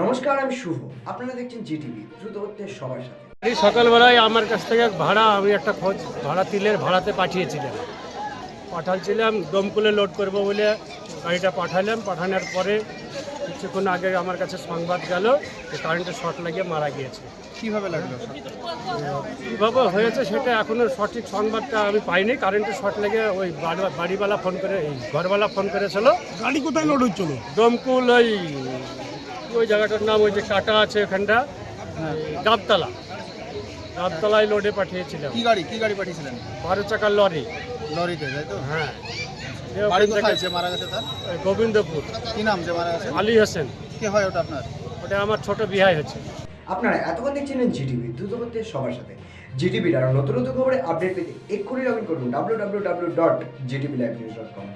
নমস্কার আমি শুভ। আপনারা দেখছেন জিটিভি দ্রুত হচ্ছে সবার সাথে। এই সকালবেলায় আমার কাছ থেকে ভাড়া আমি একটা খোঁজ ভাড়া তিলের ভাড়াতে পাঠিয়েছিলাম। পাঠাচ্ছিলাম দমকুলে লোড করব বলে গাড়িটা পাঠালাম। পাঠানোর পরে কিছুক্ষণ আগে আমার কাছে সংবাদ গেল যে কারেন্টের শর্ট লাগিয়ে মারা গিয়েছে। কীভাবে লাগল কীভাবে হয়েছে সেটা এখনও সঠিক সংবাদটা আমি পাইনি। কারেন্টের শর্ট লেগে ওই বাড়িওয়ালা ফোন করে এই ঘরওয়ালা ফোন করেছিল। গাড়ি কোথায় লোড হচ্ছিল? দমকুল ওই ওই জায়গাটার নাম ওই যে কাটা আছে ওখানটা গাবতলা। গাবতলায় লোডে পাঠিয়েছিলাম। কি গাড়ি? কি গাড়ি পাঠিয়েছিলেন? বারো চাকার লরি। লরিতে তাই তো? হ্যাঁ। বাড়ি কোথায় যে মারা গেছে তার? গোবিন্দপুর। কি নাম যে মারা গেছে? আলী হোসেন। কে হয় ওটা আপনার? ওটা আমার ছোট বিহাই হচ্ছে। আপনারা এতক্ষণ দেখছিলেন জিটিভি দ্রুত হচ্ছে সবার সাথে। জিটিভির আরও নতুন নতুন খবরে আপডেট পেতে এক্ষুনি লগ ইন করুন W W W dot GTV dot com